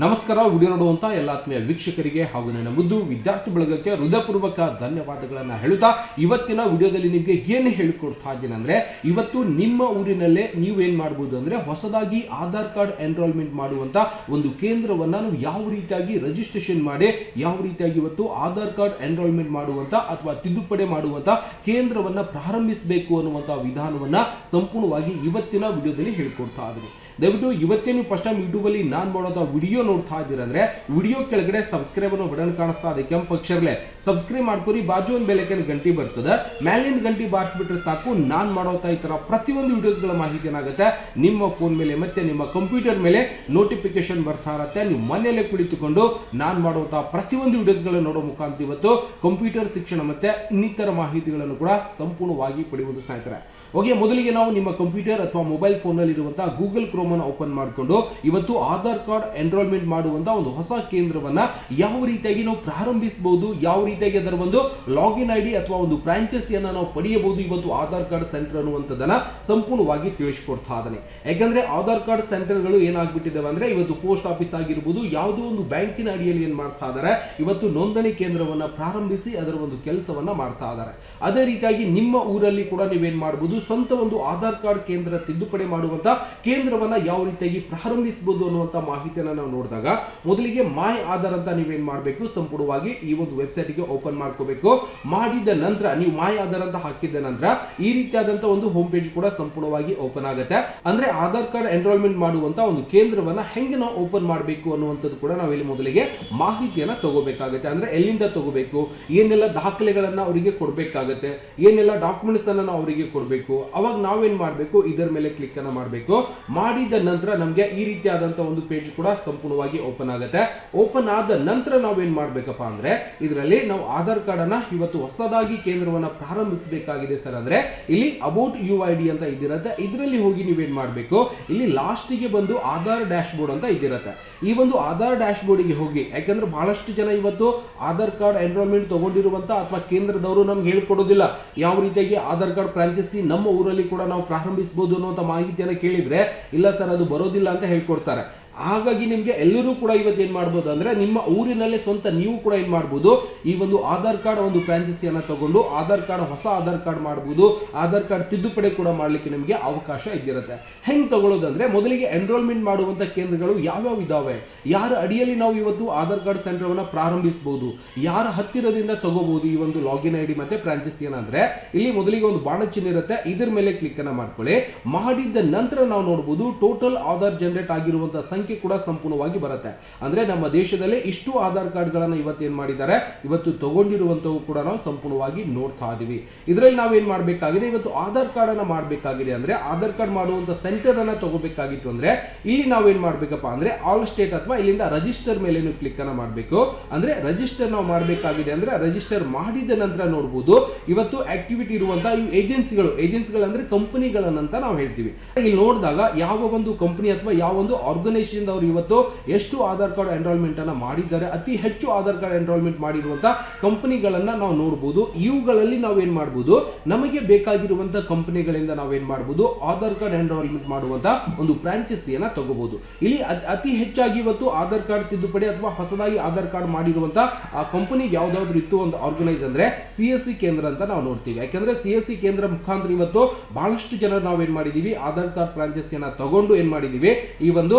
ನಮಸ್ಕಾರ, ವಿಡಿಯೋ ನೋಡುವಂತ ಎಲ್ಲ ಆತ್ಮೀಯ ವೀಕ್ಷಕರಿಗೆ ಹಾಗೂ ನನ್ನ ಮುದ್ದು ವಿದ್ಯಾರ್ಥಿ ಬಳಗಕ್ಕೆ ಹೃದಯಪೂರ್ವಕ ಧನ್ಯವಾದಗಳನ್ನು ಹೇಳುತ್ತಾ ಇವತ್ತಿನ ವಿಡಿಯೋದಲ್ಲಿ ನಿಮಗೆ ಏನು ಹೇಳಿಕೊಡ್ತಾ ಇದ್ದೀನಿ ಅಂದ್ರೆ, ಇವತ್ತು ನಿಮ್ಮ ಊರಿನಲ್ಲೇ ನೀವು ಏನ್ ಮಾಡಬಹುದು ಅಂದ್ರೆ ಹೊಸದಾಗಿ ಆಧಾರ್ ಕಾರ್ಡ್ ಎನ್ರೋಲ್ಮೆಂಟ್ ಮಾಡುವಂತ ಒಂದು ಕೇಂದ್ರವನ್ನ ನಾವು ಯಾವ ರೀತಿಯಾಗಿ ರಿಜಿಸ್ಟ್ರೇಷನ್ ಮಾಡಿ, ಯಾವ ರೀತಿಯಾಗಿ ಇವತ್ತು ಆಧಾರ್ ಕಾರ್ಡ್ ಎನ್ರೋಲ್ಮೆಂಟ್ ಮಾಡುವಂತ ಅಥವಾ ತಿದ್ದುಪಡಿ ಮಾಡುವಂತ ಕೇಂದ್ರವನ್ನ ಪ್ರಾರಂಭಿಸಬೇಕು ಅನ್ನುವಂತ ವಿಧಾನವನ್ನ ಸಂಪೂರ್ಣವಾಗಿ ಇವತ್ತಿನ ವಿಡಿಯೋದಲ್ಲಿ ಹೇಳ್ಕೊಡ್ತಾ ಇದ್ದೀನಿ. ದಯವಿಟ್ಟು ಇವತ್ತೇ ನೀವು ಫಸ್ಟ್ ಟೈಮ್ ಯೂಟ್ಯೂಬ್ ಅಲ್ಲಿ ನಾನು ಮಾಡೋದ ವಿಡಿಯೋ ನೋಡ್ತಾ ಇದ್ದೀರಂದ್ರೆ ವಿಡಿಯೋ ಕೆಳಗಡೆ ಸಬ್ಸ್ಕ್ರೈಬ್ ಅನ್ನೋ ಬಟನ್ ಕಾಣಿಸ್ತಾ ಇದೆ, ಕೆಂಪು ಅಕ್ಷರಲೆ ಸಬ್ಸ್ಕ್ರೈಬ್ ಮಾಡ್ಕೊರಿ ಬಾಜು ಒಂದು ಬೆಲೆಕೇನು ಗಂಟೆ ಬರ್ತದೆ. ಮೇಲಿನ ಗಂಟೆ ಬಾರಿಸ್ಬಿಟ್ರೆ ಸಾಕು, ನಾನು ಮಾಡೋತಾ ಈ ಥರ ಪ್ರತಿಯೊಂದು ವಿಡಿಯೋಸ್ಗಳ ಮಾಹಿತಿ ಏನಾಗುತ್ತೆ, ನಿಮ್ಮ ಫೋನ್ ಮೇಲೆ ಮತ್ತೆ ನಿಮ್ಮ ಕಂಪ್ಯೂಟರ್ ಮೇಲೆ ನೋಟಿಫಿಕೇಶನ್ ಬರ್ತಾ ಇರತ್ತೆ. ನೀವು ಮನೆಯಲ್ಲೇ ಕುಳಿತುಕೊಂಡು ನಾನು ಮಾಡುವಂಥ ಪ್ರತಿಯೊಂದು ವಿಡಿಯೋಸ್ಗಳನ್ನು ನೋಡೋ ಮುಖಾಂತರ ಇವತ್ತು ಕಂಪ್ಯೂಟರ್ ಶಿಕ್ಷಣ ಮತ್ತೆ ಇನ್ನಿತರ ಮಾಹಿತಿಗಳನ್ನು ಕೂಡ ಸಂಪೂರ್ಣವಾಗಿ ಪಡೆಯುವುದು ಸ್ನೇಹಿತರೆ. ಓಕೆ, ಮೊದಲಿಗೆ ನಾವು ನಿಮ್ಮ ಕಂಪ್ಯೂಟರ್ ಅಥವಾ ಮೊಬೈಲ್ ಫೋನಲ್ಲಿ ಇರುವಂತಹ ಗೂಗಲ್ ಕ್ರೋಮ್ ಅನ್ನು ಓಪನ್ ಮಾಡಿಕೊಂಡು ಇವತ್ತು ಆಧಾರ್ ಕಾರ್ಡ್ ಎನ್ರೋಲ್ಮೆಂಟ್ ಮಾಡುವಂತ ಒಂದು ಹೊಸ ಕೇಂದ್ರವನ್ನ ಯಾವ ರೀತಿಯಾಗಿ ನಾವು ಪ್ರಾರಂಭಿಸಬಹುದು, ಯಾವ ರೀತಿಯಾಗಿ ಅದರ ಒಂದು ಲಾಗಿನ್ ಐ ಡಿ ಅಥವಾ ಒಂದು ಫ್ರಾಂಚೈಸಿಯನ್ನ ನಾವು ಪಡೆಯಬಹುದು ಇವತ್ತು ಆಧಾರ್ ಕಾರ್ಡ್ ಸೆಂಟರ್ ಅನ್ನುವಂಥದ್ದನ್ನು ಸಂಪೂರ್ಣವಾಗಿ ತಿಳಿಸ್ಕೊಡ್ತಾ ಇದ್ದಾನೆ. ಯಾಕಂದ್ರೆ ಆಧಾರ್ ಕಾರ್ಡ್ ಸೆಂಟರ್ಗಳು ಏನಾಗ್ಬಿಟ್ಟಿದ್ದಾವೆ ಅಂದ್ರೆ ಇವತ್ತು ಪೋಸ್ಟ್ ಆಫೀಸ್ ಆಗಿರ್ಬೋದು, ಯಾವುದೋ ಒಂದು ಬ್ಯಾಂಕಿನ ಅಡಿಯಲ್ಲಿ ಏನ್ ಮಾಡ್ತಾ ಇದ್ದಾರೆ ಇವತ್ತು ನೋಂದಣಿ ಕೇಂದ್ರವನ್ನ ಪ್ರಾರಂಭಿಸಿ ಅದರ ಒಂದು ಕೆಲಸವನ್ನ ಮಾಡ್ತಾ ಇದ್ದಾರೆ ಅದೇ ರೀತಿಯಾಗಿ ನಿಮ್ಮ ಊರಲ್ಲಿ ಕೂಡ ನೀವೇನ್ ಮಾಡಬಹುದು ಸ್ವಂತ ಒಂದು ಆಧಾರ್ ಕಾರ್ಡ್ ಕೇಂದ್ರ ತಿದ್ದುಪಡಿ ಮಾಡುವಂತ ಕೇಂದ್ರವನ್ನ ಯಾವ ರೀತಿಯಾಗಿ ಪ್ರಾರಂಭಿಸಬಹುದು ಅನ್ನುವಂತ ಮಾಹಿತಿಯನ್ನ ನಾವು ನೋಡಿದಾಗ ಮೊದಲಿಗೆ ಮೈ ಆಧಾರ್ ಅಂತ ನೀವೇನ್ ಮಾಡಬೇಕು? ಸಂಪೂರ್ಣವಾಗಿ ಈ ಒಂದು ವೆಬ್ಸೈಟ್ಗೆ ಓಪನ್ ಮಾಡ್ಕೋಬೇಕು. ಮಾಡಿದ ನಂತರ, ನೀವು ಮೈ ಆಧಾರ್ ಅಂತ ಹಾಕಿದ ನಂತರ ಈ ರೀತಿಯಾದಂತ ಒಂದು ಹೋಮ್ ಪೇಜ್ ಕೂಡ ಸಂಪೂರ್ಣವಾಗಿ ಓಪನ್ ಆಗುತ್ತೆ. ಅಂದ್ರೆ ಆಧಾರ್ ಕಾರ್ಡ್ ಎನ್ರೋಲ್ಮೆಂಟ್ ಮಾಡುವಂತ ಒಂದು ಕೇಂದ್ರವನ್ನ ಹೆಂಗೆ ನಾವು ಓಪನ್ ಮಾಡಬೇಕು ಅನ್ನುವಂಥದ್ದು ಕೂಡ ನಾವು ಇಲ್ಲಿ ಮೊದಲಿಗೆ ಮಾಹಿತಿಯನ್ನ ತಗೋಬೇಕಾಗುತ್ತೆ. ಅಂದ್ರೆ ಎಲ್ಲಿಂದ ತಗೋಬೇಕು? ಏನೆಲ್ಲ ದಾಖಲೆಗಳನ್ನ ಅವರಿಗೆ ಕೊಡಬೇಕಾಗುತ್ತೆ? ಏನೆಲ್ಲ ಡಾಕ್ಯುಮೆಂಟ್ಸ್ ಅನ್ನ ನಾವು ಅವರಿಗೆ ಕೊಡಬೇಕು? ಅವಾಗ ನಾವೇನ್ ಮಾಡಬೇಕು? ಇದರ ಮೇಲೆ ಕ್ಲಿಕ್ ಅನ್ನ ಮಾಡಬೇಕು. ಮಾಡಿದ ನಂತರ ನಮಗೆ ಈ ರೀತಿಯಾದಂತ ಒಂದು ಪೇಜ್ ಕೂಡ ಸಂಪೂರ್ಣವಾಗಿ ಓಪನ್ ಆಗುತ್ತೆ. ಓಪನ್ ಆದ ನಂತರ ನಾವೇನ್ ಮಾಡಬೇಕಪ್ಪ ಅಂದ್ರೆ, ಇದರಲ್ಲಿ ನಾವು ಆಧಾರ್ ಕಾರ್ಡ್ ಅನ್ನ ಇವತ್ತು ಹೊಸದಾಗಿ ಕೇಂದ್ರವನ್ನ ಪ್ರಾರಂಭಿಸಬೇಕಾಗಿದೆ ಸರ್ ಅಂದ್ರೆ, ಇಲ್ಲಿ ಅಬೌಟ್ ಯು ಐ ಡಿ ಅಂತ ಇದಿರುತ್ತೆ. ಇದರಲ್ಲಿ ಹೋಗಿ ನೀವೇನ್ ಮಾಡಬೇಕು? ಇಲ್ಲಿ ಲಾಸ್ಟಿಗೆ ಬಂದು ಆಧಾರ್ ಡ್ಯಾಶ್ ಬೋರ್ಡ್ ಅಂತ ಇದಿರುತ್ತೆ. ಈ ಒಂದು ಆಧಾರ್ ಡ್ಯಾಶ್ ಬೋರ್ಡಿಗೆ ಹೋಗಿ, ಯಾಕಂದ್ರೆ ಬಹಳಷ್ಟು ಜನ ಇವತ್ತು ಆಧಾರ್ ಕಾರ್ಡ್ ಎನ್ರೋಲ್ಮೆಂಟ್ ತಗೊಂಡಿರುವಂತ ಅಥವಾ ಕೇಂದ್ರದವರು ನಮ್ಗೆ ಹೇಳ್ಕೊಡೋದಿಲ್ಲ. ಯಾವ ರೀತಿಯಾಗಿ ಆಧಾರ್ ಕಾರ್ಡ್ ಫ್ರಾಂಚೈಸಿ ನಮ್ಮ ಊರಲ್ಲಿ ಕೂಡ ನಾವು ಪ್ರಾರಂಭಿಸಬಹುದು ಅನ್ನುವಂಥ ಮಾಹಿತಿಯನ್ನು ಕೇಳಿದ್ರೆ ಇಲ್ಲ ಸರ್ ಅದು ಬರೋದಿಲ್ಲ ಅಂತ ಹೇಳ್ಕೊಡ್ತಾರೆ. ಹಾಗಾಗಿ ನಿಮಗೆ ಎಲ್ಲರೂ ಕೂಡ ಇವತ್ತು ಏನ್ ಮಾಡ್ಬೋದು ಅಂದ್ರೆ ನಿಮ್ಮ ಊರಿನಲ್ಲೇ ಸ್ವಂತ ನೀವು ಕೂಡ ಏನ್ ಮಾಡ್ಬೋದು, ಈ ಒಂದು ಆಧಾರ್ ಕಾರ್ಡ್ ಒಂದು ಫ್ರಾಂಚೈಸಿಯನ್ನ ತಗೊಂಡು ಆಧಾರ್ ಕಾರ್ಡ್, ಹೊಸ ಆಧಾರ್ ಕಾರ್ಡ್ ಮಾಡ್ಬೋದು. ಆಧಾರ್ ಕಾರ್ಡ್ ತಿದ್ದುಪಡಿ ಕೂಡ ಮಾಡ್ಲಿಕ್ಕೆ ನಿಮಗೆ ಅವಕಾಶ ಇದ್ದಿರುತ್ತೆ. ಹೆಂಗ್ ತಗೊಳ್ಳೋದಂದ್ರೆ ಮೊದಲಿಗೆ ಎನ್ರೋಲ್ಮೆಂಟ್ ಮಾಡುವಂತ ಕೇಂದ್ರಗಳು ಯಾವ್ಯಾವ ಇದಾವೆ? ಯಾರ ಅಡಿಯಲ್ಲಿ ನಾವು ಇವತ್ತು ಆಧಾರ್ ಕಾರ್ಡ್ ಸೆಂಟರ್ವನ್ನು ಪ್ರಾರಂಭಿಸಬಹುದು ಯಾರ ಹತ್ತಿರದಿಂದ ತಗೋಬಹುದು ಈ ಒಂದು ಲಾಗಿನ್ ಐ ಡಿ ಮತ್ತೆ ಫ್ರಾಂಚೈಸಿಯನ್ನ ಅಂದ್ರೆ? ಇಲ್ಲಿ ಮೊದಲಿಗೆ ಒಂದು ಬಾಣ ಇರುತ್ತೆ. ಇದರ ಮೇಲೆ ಕ್ಲಿಕ್ ಅನ್ನ ಮಾಡ್ಕೊಳ್ಳಿ. ಮಾಡಿದ ನಂತರ ನಾವು ನೋಡಬಹುದು ಟೋಟಲ್ ಆಧಾರ್ ಜನರೇಟ್ ಆಗಿರುವಂತಹ ಸಂಖ್ಯೆ ಕೂಡ ಸಂಪೂರ್ಣವಾಗಿ ಬರುತ್ತೆ. ಅಂದ್ರೆ ನಮ್ಮ ದೇಶದಲ್ಲಿ ಇಷ್ಟು ಆಧಾರ್ ಕಾರ್ಡ್ಗಳನ್ನು ಇವತ್ತು ಏನ್ ಮಾಡಿದ್ದಾರೆ, ಇವತ್ತು ತಗೊಂಡಿರುವಂಥವು ಕೂಡ ನಾವು ಸಂಪೂರ್ಣವಾಗಿ ನೋಡ್ತಾ ಇದೀವಿ. ಇದರಲ್ಲಿ ನಾವೇನ್ ಮಾಡಬೇಕಾಗಿದೆ, ಇವತ್ತು ಆಧಾರ್ ಕಾರ್ಡ್ ಅನ್ನ ಮಾಡಬೇಕಾಗಿದೆ ಅಂದ್ರೆ, ಆಧಾರ್ ಕಾರ್ಡ್ ಮಾಡುವಂತ ಸೆಂಟರ್ ಅನ್ನ ತಗೋಬೇಕಾಗಿತ್ತು ಅಂದ್ರೆ, ಇಲ್ಲಿ ನಾವೇನ್ ಮಾಡ್ಬೇಕಪ್ಪ ಅಂದ್ರೆ, ಆಲ್ ಸ್ಟೇಟ್ ಅಥವಾ ಇಲ್ಲಿಂದ ರಿಜಿಸ್ಟರ್ ಮೇಲೆ ಕ್ಲಿಕ್ ಅನ್ನ ಮಾಡಬೇಕು. ಅಂದ್ರೆ ರಿಜಿಸ್ಟರ್ ನಾವು ಮಾಡಬೇಕಾಗಿದೆ ಅಂದ್ರೆ, ರಿಜಿಸ್ಟರ್ ಮಾಡಿದ ನಂತರ ನೋಡಬಹುದು ಇವತ್ತು ಆಕ್ಟಿವಿಟಿ ಇರುವಂತಹ ಈ ಏಜೆನ್ಸಿಗಳು. ಏಜೆನ್ಸಿಗಳು ಅಂದ್ರೆ ಕಂಪನಿಗಳನ್ನಂತ ನಾವು ಹೇಳ್ತೀವಿ. ಇಲ್ಲಿ ನೋಡಿದಾಗ ಯಾವ ಒಂದು ಕಂಪನಿ ಅಥವಾ ಯಾವ ಒಂದು ಆರ್ಗನೈಸೇಷನ್ ಅವರು ಇವತ್ತು ಎಷ್ಟು ಆಧಾರ್ ಕಾರ್ಡ್ ಎನ್ರೋಲ್ಮೆಂಟ್ ಅನ್ನ ಮಾಡಿದ್ದಾರೆ, ಅತಿ ಹೆಚ್ಚು ಆಧಾರ್ ಕಾರ್ಡ್ ಎನ್ರೋಲ್ಮೆಂಟ್ ಮಾಡಿರುವಂತಹ ಕಂಪನಿಗಳನ್ನ ನಾವು ನೋಡಬಹುದು ಇವುಗಳಲ್ಲಿ ನಾವು ಏನ್ ಮಾಡಬಹುದು ನಮಗೆ ಬೇಕಾಗಿರುವಂತಹ ಕಂಪನಿಗಳಿಂದ ನಾವೇನ್ ಮಾಡಬಹುದು ಆಧಾರ್ ಕಾರ್ಡ್ ಎನ್ರೋಲ್ಮೆಂಟ್ ಮಾಡುವಂತ ಒಂದು ಫ್ರಾಂಚೈಸಿಯನ್ನ ತಗೋಬಹುದು ಇಲ್ಲಿ ಅತಿ ಹೆಚ್ಚಾಗಿ ಇವತ್ತು ಆಧಾರ್ ಕಾರ್ಡ್ ತಿದ್ದುಪಡಿ ಅಥವಾ ಹೊಸದಾಗಿ ಆಧಾರ್ ಕಾರ್ಡ್ ಮಾಡಿರುವಂತಹ ಆ ಕಂಪನಿ ಯಾವ್ದಾದ್ರು ಇತ್ತು ಒಂದು ಆರ್ಗನೈಸ್ ಅಂದ್ರೆ ಸಿ ಎಸ್ ಸಿ ಕೇಂದ್ರ ಅಂತ ನಾವು ನೋಡ್ತೀವಿ. ಯಾಕಂದ್ರೆ ಸಿ ಎಸ್ ಸಿ ಕೇಂದ್ರ ಮುಖಾಂತರ ಇವತ್ತು ಬಹಳಷ್ಟು ಜನ ನಾವೇನ್ ಮಾಡಿದೀವಿ? ಆಧಾರ್ ಕಾರ್ಡ್ ಫ್ರಾಂಚೈಸಿಯನ್ನ ತಗೊಂಡು ಏನ್ ಮಾಡಿದೀವಿ? ಈ ಒಂದು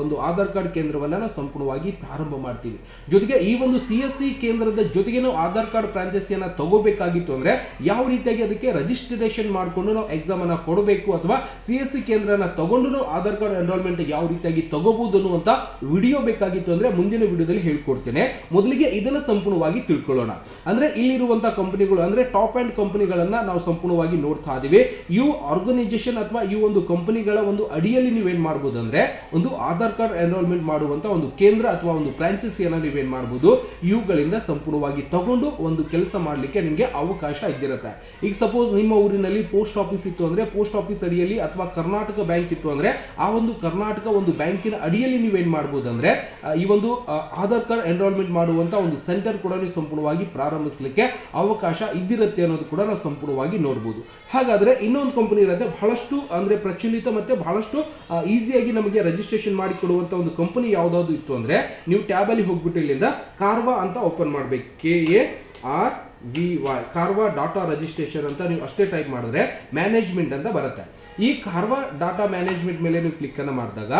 ಒಂದು ಆಧಾರ್ ಕಾರ್ಡ್ ಕೇಂದ್ರವನ್ನ ನಾವು ಸಂಪೂರ್ಣವಾಗಿ ಪ್ರಾರಂಭ ಮಾಡ್ತೀವಿ. ಜೊತೆಗೆ ಈ ಒಂದು ಸಿ ಎಸ್ ಸಿ ಕೇಂದ್ರದ ಜೊತೆಗೆ ನಾವು ಆಧಾರ್ ಕಾರ್ಡ್ ಫ್ರಾಂಚೈಸಿಯನ್ನ ತಗೋಬೇಕಾಗಿತ್ತು ಅಂದ್ರೆ ಯಾವ ರೀತಿಯಾಗಿ ಅದಕ್ಕೆ ರಿಜಿಸ್ಟ್ರೇಷನ್ ಮಾಡಿಕೊಂಡು ನಾವು ಎಕ್ಸಾಮ್ ಅನ್ನ ಕೊಡಬೇಕು ಅಥವಾ ಸಿ ಎಸ್ ಸಿ ಕೇಂದ್ರನ ತಗೊಂಡು ನಾವು ಆಧಾರ್ ಕಾರ್ಡ್ ಎನ್ರೋಲ್ಮೆಂಟ್ ಯಾವ ರೀತಿಯಾಗಿ ತಗೋಬಹುದು ಅನ್ನುವಂತ ವಿಡಿಯೋ ಬೇಕಾಗಿತ್ತು ಅಂದ್ರೆ ಮುಂದಿನ ವಿಡಿಯೋದಲ್ಲಿ ಹೇಳ್ಕೊಡ್ತೇನೆ. ಮೊದಲಿಗೆ ಇದನ್ನ ಸಂಪೂರ್ಣವಾಗಿ ತಿಳ್ಕೊಳ್ಳೋಣ. ಅಂದ್ರೆ ಇಲ್ಲಿರುವಂತಹ ಕಂಪನಿಗಳು ಅಂದ್ರೆ ಟಾಪ್ ಆ್ಯಂಡ್ ಕಂಪನಿಗಳನ್ನ ನಾವು ಸಂಪೂರ್ಣವಾಗಿ ನೋಡ್ತಾ ಇದ್ದೀವಿ ಇವು ಆರ್ಗನೈಸೇಷನ್ ಅಥವಾ ಈ ಒಂದು ಕಂಪನಿಗಳ ಒಂದು ಅಡಿಯಲ್ಲಿ ನೀವೇನ್ ಮಾಡ್ಬೋದು ಅಂದ್ರೆ ಒಂದು ಆಧಾರ್ ಕಾರ್ಡ್ ಎನ್ರೋಲ್ಮೆಂಟ್ ಮಾಡುವಂತ ಒಂದು ಕೇಂದ್ರ ಅಥವಾ ಒಂದು ಫ್ರಾಂಚೈಸಿಯನ್ನ ನೀವೇನ್ ಮಾಡಬಹುದು ಇವುಗಳಿಂದ ಸಂಪೂರ್ಣವಾಗಿ ತಗೊಂಡು ಒಂದು ಕೆಲಸ ಮಾಡ್ಲಿಕ್ಕೆ ನಿಮಗೆ ಅವಕಾಶ ಇದ್ದಿರುತ್ತೆ. ಈಗ ಸಪೋಸ್ ನಿಮ್ಮ ಊರಿನಲ್ಲಿ ಪೋಸ್ಟ್ ಆಫೀಸ್ ಇತ್ತು ಅಂದ್ರೆ ಪೋಸ್ಟ್ ಆಫೀಸ್ ಅಡಿಯಲ್ಲಿ ಅಥವಾ ಕರ್ನಾಟಕ ಬ್ಯಾಂಕ್ ಇತ್ತು ಅಂದ್ರೆ, ಆ ಒಂದು ಕರ್ನಾಟಕ ಒಂದು ಬ್ಯಾಂಕಿನ ಅಡಿಯಲ್ಲಿ ನೀವೇನ್ ಮಾಡಬಹುದು ಅಂದ್ರೆ ಈ ಒಂದು ಆಧಾರ್ ಕಾರ್ಡ್ ಎನ್ರೋಲ್ಮೆಂಟ್ ಮಾಡುವಂತ ಒಂದು ಸೆಂಟರ್ ಕೂಡ ನೀವು ಸಂಪೂರ್ಣವಾಗಿ ಪ್ರಾರಂಭಿಸಲಿಕ್ಕೆ ಅವಕಾಶ ಇದ್ದಿರುತ್ತೆ ಅನ್ನೋದು ಕೂಡ ನಾವು ಸಂಪೂರ್ಣವಾಗಿ ನೋಡಬಹುದು ಹಾಗಾದ್ರೆ ಇನ್ನೊಂದು ಕಂಪನಿ ಇರುತ್ತೆ, ಬಹಳಷ್ಟು ಅಂದ್ರೆ ಪ್ರಚಲಿತ ಮತ್ತೆ ಬಹಳಷ್ಟು ಈಸಿಯಾಗಿ ನಮಗೆ ರಿಜಿಸ್ಟ್ರೇಷನ್ ಮಾಡಿಕೊಡುವಂತ ಒಂದು ಕಂಪನಿ ಯಾವ್ದಾದ್ರು ಇತ್ತು ಅಂದ್ರೆ, ನೀವು ಟ್ಯಾಬ್ ಅಲ್ಲಿ ಹೋಗ್ಬಿಟ್ಟು ಇಲ್ಲಿಂದ ಕಾರ್ವಾ ಅಂತ ಓಪನ್ ಮಾಡ್ಬೇಕು. K A R V Y Karvy data registration ಅಂತ ನೀವು ಅಷ್ಟೇ ಟೈಪ್ ಮಾಡಿದ್ರೆ ಮ್ಯಾನೇಜ್ಮೆಂಟ್ ಅಂತ ಬರುತ್ತೆ. ಈ ಕಾರ್ವಾ ಡಾಟಾ ಮ್ಯಾನೇಜ್ಮೆಂಟ್ ಮೇಲೆ ನೀವು ಕ್ಲಿಕ್ ಅನ್ನ ಮಾಡಿದಾಗ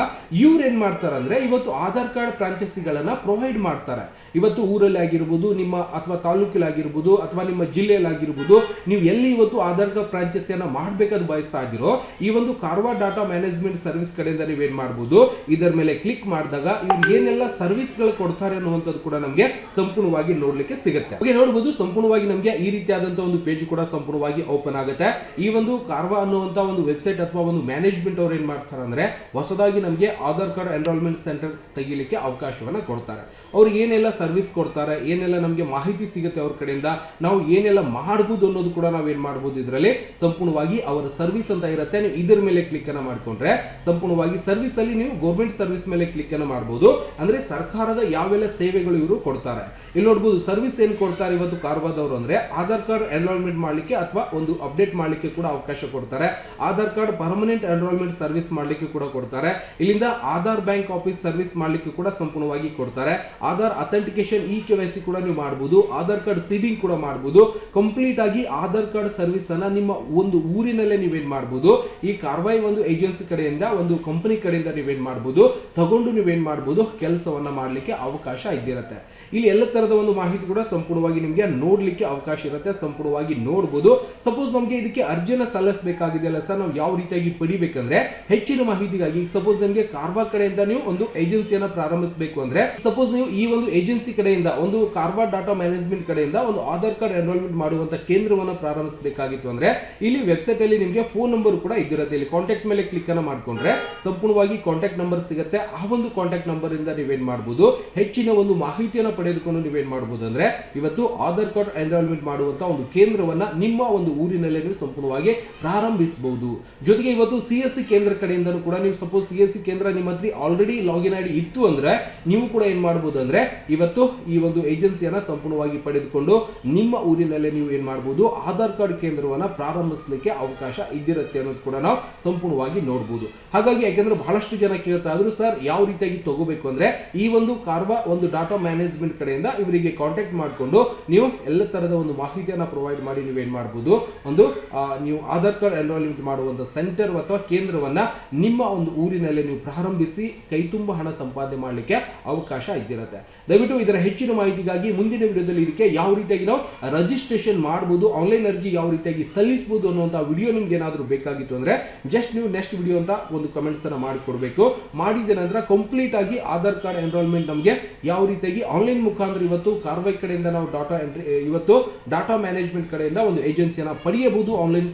ಇವ್ರು ಏನ್ ಮಾಡ್ತಾರೆ ಇವತ್ತು ಆಧಾರ್ ಕಾರ್ಡ್ ಫ್ರಾಂಚೈಸಿಗಳನ್ನ ಪ್ರೊವೈಡ್ ಮಾಡ್ತಾರೆ. ಇವತ್ತು ಊರಲ್ಲಿ ಆಗಿರ್ಬೋದು, ನಿಮ್ಮ ಅಥವಾ ತಾಲೂಕಲ್ಲಿ ಆಗಿರ್ಬೋದು, ಅಥವಾ ನಿಮ್ಮ ಜಿಲ್ಲೆಯಲ್ಲಿ ಆಗಿರ್ಬೋದು, ನೀವು ಎಲ್ಲಿ ಇವತ್ತು ಆಧಾರ್ ಕಾರ್ಡ್ ಫ್ರಾಂಚೈಸಿಯನ್ನ ಮಾಡ್ಬೇಕಾದ್ ಬಯಸ್ತಾ ಇದ್ದೀರೋ ಈ ಒಂದು ಕಾರ್ವಾ ಡಾಟಾ ಮ್ಯಾನೇಜ್ಮೆಂಟ್ ಸರ್ವಿಸ್ ಕಡೆಯಿಂದ ನೀವೇನ್ ಮಾಡ್ಬೋದು, ಇದರ ಮೇಲೆ ಕ್ಲಿಕ್ ಮಾಡಿದಾಗ ಇವ್ರು ಏನೆಲ್ಲ ಸರ್ವಿಸ್ಗಳು ಕೊಡ್ತಾರೆ ಅನ್ನುವಂಥದ್ದು ಕೂಡ ನಮಗೆ ಸಂಪೂರ್ಣವಾಗಿ ನೋಡ್ಲಿಕ್ಕೆ ಸಿಗುತ್ತೆ. ಹಾಗೆ ನೋಡಬಹುದು ಸಂಪೂರ್ಣವಾಗಿ ನಮಗೆ ಈ ರೀತಿಯಾದಂತಹ ಒಂದು ಪೇಜ್ ಕೂಡ ಸಂಪೂರ್ಣವಾಗಿ ಓಪನ್ ಆಗುತ್ತೆ. ಈ ಒಂದು ಕಾರ್ವಾ ಅನ್ನುವಂತ ಒಂದು ವೆಬ್ಸೈಟ್ ಅಥವಾ ಒಂದು ಮ್ಯಾನೇಜ್ಮೆಂಟ್ ಅವ್ರು ಏನ್ ಮಾಡ್ತಾರೆ ಅಂದ್ರೆ ಹೊಸದಾಗಿ ನಮಗೆ ಆಧಾರ್ ಕಾರ್ಡ್ ಎನ್ರೋಲ್ಮೆಂಟ್ ಸೆಂಟರ್ ತೆಗಿಲಿಕ್ಕೆ ಅವಕಾಶವನ್ನ ಕೊಡ್ತಾರೆ. ಅವ್ರಿಗೆ ಏನೆಲ್ಲ ಸರ್ವಿಸ್ ಕೊಡ್ತಾರೆ, ಏನೆಲ್ಲ ನಮಗೆ ಮಾಹಿತಿ ಸಿಗುತ್ತೆ ಅವ್ರ ಕಡೆಯಿಂದ, ನಾವು ಏನೆಲ್ಲ ಮಾಡಬಹುದು ಅನ್ನೋದು ಕೂಡ ನಾವು ಏನ್ ಮಾಡಬಹುದು ಇದರಲ್ಲಿ ಸಂಪೂರ್ಣವಾಗಿ ಅವರ ಸರ್ವಿಸ್ ಅಂತ ಇರುತ್ತೆ. ನೀವು ಇದರ ಮೇಲೆ ಕ್ಲಿಕ್ ಅನ್ನ ಮಾಡ್ಕೊಂಡ್ರೆ ಸಂಪೂರ್ಣವಾಗಿ ಸರ್ವಿಸ್ ಅಲ್ಲಿ ನೀವು ಗೌರ್ಮೆಂಟ್ ಸರ್ವಿಸ್ ಮೇಲೆ ಕ್ಲಿಕ್ ಅನ್ನ ಮಾಡಬಹುದು ಅಂದ್ರೆ ಸರ್ಕಾರದ ಯಾವೆಲ್ಲ ಸೇವೆಗಳು ಇವರು ಕೊಡ್ತಾರೆ. ಇಲ್ಲಿ ನೋಡಬಹುದು ಸರ್ವಿಸ್ ಏನ್ ಕೊಡ್ತಾರೆ ಇವತ್ತು ಕಾರ್ವಾದವರು ಅಂದ್ರೆ ಆಧಾರ್ ಕಾರ್ಡ್ ಎನ್ರೋಲ್ಮೆಂಟ್ ಮಾಡ್ಲಿಕ್ಕೆ ಅಥವಾ ಒಂದು ಅಪ್ಡೇಟ್ ಮಾಡ್ಲಿಕ್ಕೆ ಕೂಡ ಅವಕಾಶ ಕೊಡ್ತಾರೆ. Aadhaar card permanent enrolment service ಮಾಡ್ಲಿಕ್ಕೆ ಕೂಡ ಕೊಡ್ತಾರೆ. ಇಲ್ಲಿಂದ ಆಧಾರ್ ಬ್ಯಾಂಕ್ ಆಫೀಸ್ ಸರ್ವಿಸ್ ಮಾಡ್ಲಿಕ್ಕೆ ಕೂಡ ಸಂಪೂರ್ಣವಾಗಿ ಕೊಡ್ತಾರೆ. ಆಧಾರ್ ಅಥೆಂಟಿಕೇಶನ್ ಇ ಕೆ ಕೂಡ ನೀವು ಮಾಡಬಹುದು ಆಧಾರ್ ಕಾರ್ಡ್ ಸಿಬಿಂಗ್ ಕೂಡ ಮಾಡಬಹುದು ಕಂಪ್ಲೀಟ್ ಆಗಿ ಆಧಾರ್ ಕಾರ್ಡ್ ಸರ್ವಿಸ್ ಅನ್ನ ನಿಮ್ಮ ಒಂದು ಊರಿನಲ್ಲೇ ನೀವೇನ್ ಮಾಡಬಹುದು ಈ ಕಾರ್ವಾಯಿ ಒಂದು ಏಜೆನ್ಸಿ ಕಡೆಯಿಂದ, ಒಂದು ಕಂಪನಿ ಕಡೆಯಿಂದ ನೀವೇನ್ ಮಾಡಬಹುದು ತಗೊಂಡು ನೀವೇನ್ ಮಾಡಬಹುದು ಕೆಲಸವನ್ನ ಮಾಡಲಿಕ್ಕೆ ಅವಕಾಶ ಇದ್ದಿರುತ್ತೆ. ಇಲ್ಲಿ ಎಲ್ಲ ತರದ ಒಂದು ಮಾಹಿತಿ ಕೂಡ ಸಂಪೂರ್ಣವಾಗಿ ನಿಮಗೆ ನೋಡ್ಲಿಕ್ಕೆ ಅವಕಾಶ ಇರುತ್ತೆ, ಸಂಪೂರ್ಣವಾಗಿ ನೋಡಬಹುದು ಸಪೋಸ್ ನಮಗೆ ಇದಕ್ಕೆ ಅರ್ಜಿನ ಸಲ್ಲಿಸಬೇಕಾಗಿದೆಯಲ್ಲ ಸರ್, ನಾವು ಯಾವ ರೀತಿಯಾಗಿ ಪಡಿಬೇಕಂದ್ರೆ, ಹೆಚ್ಚಿನ ಮಾಹಿತಿಗಾಗಿ ಸಪೋಸ್ ನಿಮಗೆ ಕಾರ್ವಾ ಕಡೆಯಿಂದ ನೀವು ಒಂದು ಏಜೆನ್ಸಿಯನ್ನು ಪ್ರಾರಂಭಿಸಬೇಕು ಅಂದ್ರೆ ಸಪೋಸ್ ನೀವು ಈ ಒಂದು ಏಜೆನ್ಸಿ ಕಡೆಯಿಂದ, ಒಂದು ಕಾರ್ವಾ ಡಾಟಾ ಮ್ಯಾನೇಜ್ಮೆಂಟ್ ಕಡೆಯಿಂದ ಒಂದು ಆಧಾರ್ ಕಾರ್ಡ್ ಎನ್ರೋಲ್ಮೆಂಟ್ ಮಾಡುವಂತ ಕೇಂದ್ರವನ್ನ ಪ್ರಾರಂಭಿಸಬೇಕಾಗಿತ್ತು ಅಂದ್ರೆ, ಇಲ್ಲಿ ವೆಬ್ಸೈಟ್ ಅಲ್ಲಿ ನಿಮಗೆ ಫೋನ್ ನಂಬರ್ ಕೂಡ ಇದ್ದಿರುತ್ತೆ. ಇಲ್ಲಿ ಕಾಂಟ್ಯಾಕ್ಟ್ ಮೇಲೆ ಕ್ಲಿಕ್ ಅನ್ನು ಮಾಡ್ಕೊಂಡ್ರೆ, ಸಂಪೂರ್ಣವಾಗಿ ಕಾಂಟ್ಯಾಕ್ಟ್ ನಂಬರ್ ಸಿಗುತ್ತೆ. ಆ ಒಂದು ಕಾಂಟ್ಯಾಕ್ಟ್ ನಂಬರ್ ಇಂದ ನೀವೇನ್ ಮಾಡಬಹುದು ಹೆಚ್ಚಿನ ಒಂದು ಮಾಹಿತಿಯನ್ನು ಪಡೆದುಕೊಂಡು ನೀವೇನ್ ಮಾಡಬಹುದು ಅಂದ್ರೆ, ಇವತ್ತು ಆಧಾರ್ ಕಾರ್ಡ್ ಎನ್ರೋಲ್ಮೆಂಟ್ ಮಾಡುವಂಥ ಒಂದು ಕೇಂದ್ರವನ್ನ ನಿಮ್ಮ ಒಂದು ಊರಿನಲ್ಲೇ ನೀವು ಸಂಪೂರ್ಣವಾಗಿ ಪ್ರಾರಂಭಿಸಬಹುದು. ಜೊತೆಗೆ ಇವತ್ತು ಸಿ ಎಸ್ ಸಿ ಕೇಂದ್ರ ಕಡೆಯಿಂದಲೂ ಕೂಡ ನೀವು ಸಪೋಸ್ ಸಿ ಎಸ್ ಸಿ ಕೇಂದ್ರ ನಿಮ್ಮ ಹತ್ರ ಆಲ್ರೆಡಿ ಲಾಗಿನ್ ಐಡಿ ಇತ್ತು ಅಂದ್ರೆ ನೀವು ಕೂಡ ಏನ್ ಮಾಡಬಹುದು ಅಂದ್ರೆ ಇವತ್ತು ಈ ಒಂದು ಏಜೆನ್ಸಿಯನ್ನ ಸಂಪೂರ್ಣವಾಗಿ ಪಡೆದುಕೊಂಡು ನಿಮ್ಮ ಊರಿನಲ್ಲೇ ನೀವು ಏನ್ ಮಾಡಬಹುದು ಆಧಾರ್ ಕಾರ್ಡ್ ಕೇಂದ್ರವನ್ನ ಪ್ರಾರಂಭಿಸಲಿಕ್ಕೆ ಅವಕಾಶ ಇದ್ದಿರುತ್ತೆ ಅನ್ನೋದು ಕೂಡ ನಾವು ಸಂಪೂರ್ಣವಾಗಿ ನೋಡಬಹುದು ಹಾಗಾಗಿ ಯಾಕೆಂದ್ರೆ ಬಹಳಷ್ಟು ಜನ ಕೇಳ್ತಾ ಇದ್ರು, ಸರ್, ಯಾವ ರೀತಿಯಾಗಿ ತಗೋಬೇಕು? ಅಂದ್ರೆ ಈ ಒಂದು ಕಾರ್ವ ಒಂದು ಡಾಟಾ ಮ್ಯಾನೇಜ್ಮೆಂಟ್ ಕಡೆಯಿಂದ ಇವರಿಗೆ ಕಾಂಟ್ಯಾಕ್ಟ್ ಮಾಡಿಕೊಂಡು ನೀವು ಎಲ್ಲ ತರದ ಒಂದು ಮಾಹಿತಿಯನ್ನ ಪ್ರೊವೈಡ್ ಮಾಡಿ ನೀವೇನ್ ಮಾಡಬಹುದು ಒಂದು ನೀವು ಆಧಾರ್ ಕಾರ್ಡ್ ಎನ್ರೋಲ್ಮೆಂಟ್ ಮಾಡುವಂತ ಸೆಂಟರ್ ಅಥವಾ ಕೇಂದ್ರವನ್ನ ನಿಮ್ಮ ಒಂದು ಊರಿನಲ್ಲಿ ನೀವು ಪ್ರಾರಂಭಿಸಿ ಕೈ ತುಂಬ ಹಣ ಸಂಪಾದನೆ ಮಾಡಲಿಕ್ಕೆ ಅವಕಾಶ ಇದ್ದಿರುತ್ತೆ. ದಯವಿಟ್ಟು ಇದರ ಹೆಚ್ಚಿನ ಮಾಹಿತಿಗಾಗಿ ಮುಂದಿನ ವಿಡಿಯೋದಲ್ಲಿ ಇದಕ್ಕೆ ಯಾವ ರೀತಿಯಾಗಿ ನಾವು ರಿಜಿಸ್ಟ್ರೇಷನ್ ಮಾಡಬಹುದು ಆನ್ಲೈನ್ ಅರ್ಜಿ ಯಾವ ರೀತಿಯಾಗಿ ಸಲ್ಲಿಸಬಹುದು ಅನ್ನುವಂಥ ವಿಡಿಯೋ ನಿಮ್ಗೆ ಏನಾದರೂ ಬೇಕಾಗಿತ್ತು ಅಂದ್ರೆ ಜಸ್ಟ್ ನೀವು ನೆಕ್ಸ್ಟ್ ವಿಡಿಯೋ ಅಂತ ಒಂದು ಕಮೆಂಟ್ಸ್ ಅನ್ನ ಮಾಡಿಕೊಡ್ಬೇಕು. ಮಾಡಿದ ನಂತರ ಕಂಪ್ಲೀಟ್ ಆಗಿ ಆಧಾರ್ ಕಾರ್ಡ್ ಎನ್ರೋಲ್ಮೆಂಟ್ ನಮಗೆ ಯಾವ ರೀತಿಯಾಗಿ ಆನ್ಲೈನ್ ಮುಖಾಂತರ ಇವತ್ತು ಕಾರ್ವೈ ಕಡೆಯಿಂದ ನಾವು ಡಾಟಾ ಎಂಟ್ರಿ ಇವತ್ತು ಡಾಟಾ ಮ್ಯಾನೇಜ್ಮೆಂಟ್ ಕಡೆಯಿಂದ ಒಂದು ಏಜೆನ್ಸಿಯನ್ನ ಪಡೆಯಬಹುದು ಆನ್ಲೈನ್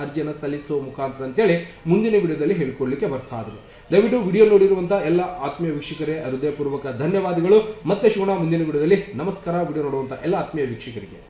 ಅರ್ಜಿಯನ್ನು ಸಲ್ಲಿಸುವ ಮುಖಾಂತರ ಅಂತೇಳಿ ಮುಂದಿನ ವಿಡಿಯೋದಲ್ಲಿ ಹೇಳ್ಕೊಳ್ಳಿಕ್ಕೆ ಬರ್ತಾ ಇದ್ರು ದಯವಿಟ್ಟು ವಿಡಿಯೋ ನೋಡಿರುವಂತಹ ಎಲ್ಲ ಆತ್ಮೀಯ ವೀಕ್ಷಕರೇ, ಹೃದಯಪೂರ್ವಕ ಧನ್ಯವಾದಗಳು. ಮತ್ತೆ ಶಿವಣ ಮುಂದಿನ ವಿಡಿಯೋದಲ್ಲಿ. ನಮಸ್ಕಾರ, ವಿಡಿಯೋ ನೋಡುವಂತಹ ಎಲ್ಲ ಆತ್ಮೀಯ ವೀಕ್ಷಕರಿಗೆ.